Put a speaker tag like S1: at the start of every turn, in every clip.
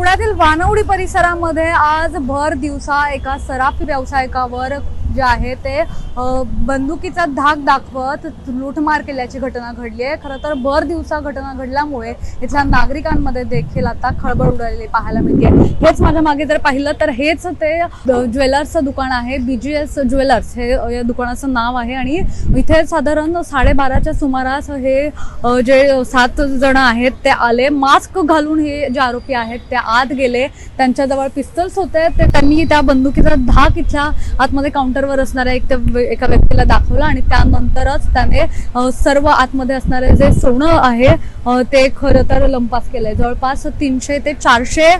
S1: पुण्यातील वानवडी परिसरामध्ये आज भर दिवसा एका सराफी व्यावसायिकावर जे आहे ते बंदुकीचा धाक दाखवत लूटमार केल्याची घटना घडली आहे. खरं तर भर दिवसा घटना घडल्यामुळे इथल्या नागरिकांमध्ये देखील आता खळबळ उडालेली पाहायला मिळते. हेच माझ्या मागे जर पाहिलं तर हेच ते ज्वेलर्सचं दुकान आहे. बीजीएस ज्वेलर्स हे या दुकानाचं नाव आहे आणि इथे साधारण साडेबाराच्या सुमारास हे जे सात जण आहेत ते आले. मास्क घालून हे जे आरोपी आहेत ते आत गेले. त्यांच्याजवळ पिस्तल्स होते. ते त्यांनी त्या बंदुकीचा धाक इथल्या आतमध्ये काउंटर काउंटरवर असणाऱ्या एक त्या- एका व्यक्तीला दाखवला आणि त्यानंतरच त्याने सर्व आतमध्ये असणारे जे सोनं आहे ते खरं तर लंपास केलंय. जवळपास तीनशे ते चारशे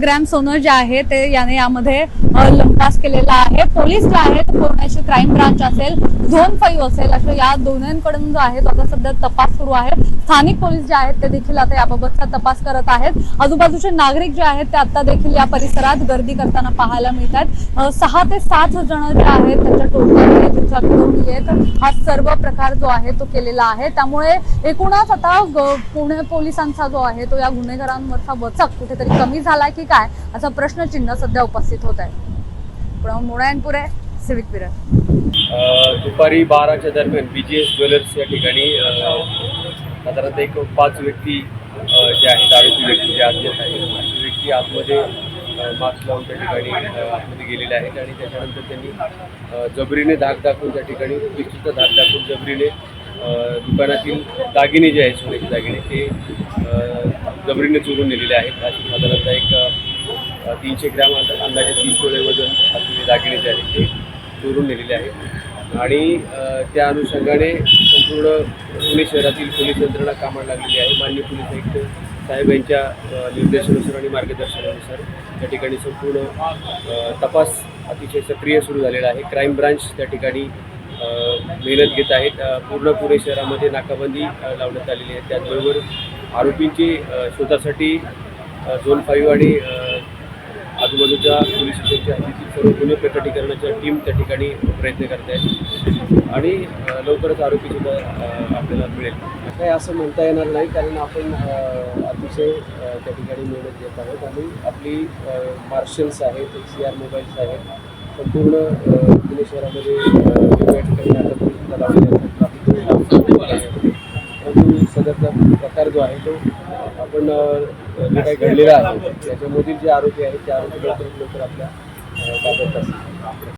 S1: ग्रॅम सोनं जे आहे ते याने यामध्ये लंपास केलेलं आहे. पोलीस जे आहेत पुण्याची क्राईम ब्रांच असेल झोन फाईव्ह असेल अशा या दोन्हींकडून जो आहे तो आता सध्या तपास सुरू आहे. स्थानिक पोलीस जे आहेत ते देखील आता याबाबतचा तपास करत आहेत. आजूबाजूचे नागरिक जे आहेत ते आता देखील या परिसरात गर्दी करताना पाहायला मिळतात सहा ते सात जण जे आहेत त्यांच्या टोटल त्यांच्याकडून येत हा सर्व प्रकार जो आहे तो केलेला आहे. त्यामुळे एकूणच आता पुणे पोलिसांचा जो आहे तो या गुन्हेगारांवरचा वचक कुठेतरी कमी झालाय की काय असा प्रश्नचिन्ह सध्या उपस्थित होत आहे. पण मुळायनपुरे सिविक ब्युरो.
S2: दुपारी बाराच्या दरम्यान बी जी एस ज्वेलर्स या ठिकाणी साधारणतः एक पाच व्यक्ती जे आहेत आरोपी व्यक्ती जे आहेत व्यक्ती आतमध्ये मास्क लावून त्या ठिकाणी आतमध्ये गेलेले आहेत आणि त्याच्यानंतर त्यांनी जबरीने धाक दाखवून त्या ठिकाणी पिस्तूलचा धाक दाखवून जबरीने दुकानातील दागिने जे आहेत सोन्याचे दागिने ते जबरीने चोरून नेलेले आहेत. अशी साधारणतः एक तीनशे ग्रॅम अंदाजे तीस तोळे वजन असलेले दागिने जे आहेत ते चोरून नेलेले आहेत. आणि त्या अनुषंगाने संपूर्ण पुणे शहरातील पोलीस यंत्रणा कामाला लागलेली आहे. मान्य पोलीस आयुक्त साहेब यांच्या निर्देशानुसार आणि मार्गदर्शनानुसार त्या ठिकाणी संपूर्ण तपास अतिशय सक्रिय सुरू झालेला आहे. क्राईम ब्रांच त्या ठिकाणी मेहनत घेत आहेत. पूर्ण पुणे शहरामध्ये नाकाबंदी लावण्यात आलेली आहे. त्याचबरोबर आरोपींची शोधासाठी झोन फाईव्ह आणि आजूबाजूच्या पोलीस स्टेशनच्या हद्दीतील सर्व गुन्हे प्रकटीकरणाच्या टीम त्या ठिकाणी प्रयत्न करत आहेत. आणि लवकरच आरोपी सुद्धा आपल्याला मिळेल. काही असं म्हणता येणार नाही कारण आपण अतिशय त्या ठिकाणी मेहनत घेत आहोत. आणि आपली मार्शल्स आहेत सी आर मोबाईल्स आहेत संपूर्ण पुणे शहरामध्ये वेगवेगळ्या ठिकाणी आता पोलिसांना लावले आहेत ट्राफिक परंतु सदरचा प्रकार जो आहे तो आपण जे काही घडलेला आहे त्याच्यामधील जे आरोपी आहेत त्या आरोपी लवकरात लवकर आपल्या ताब्यात असतील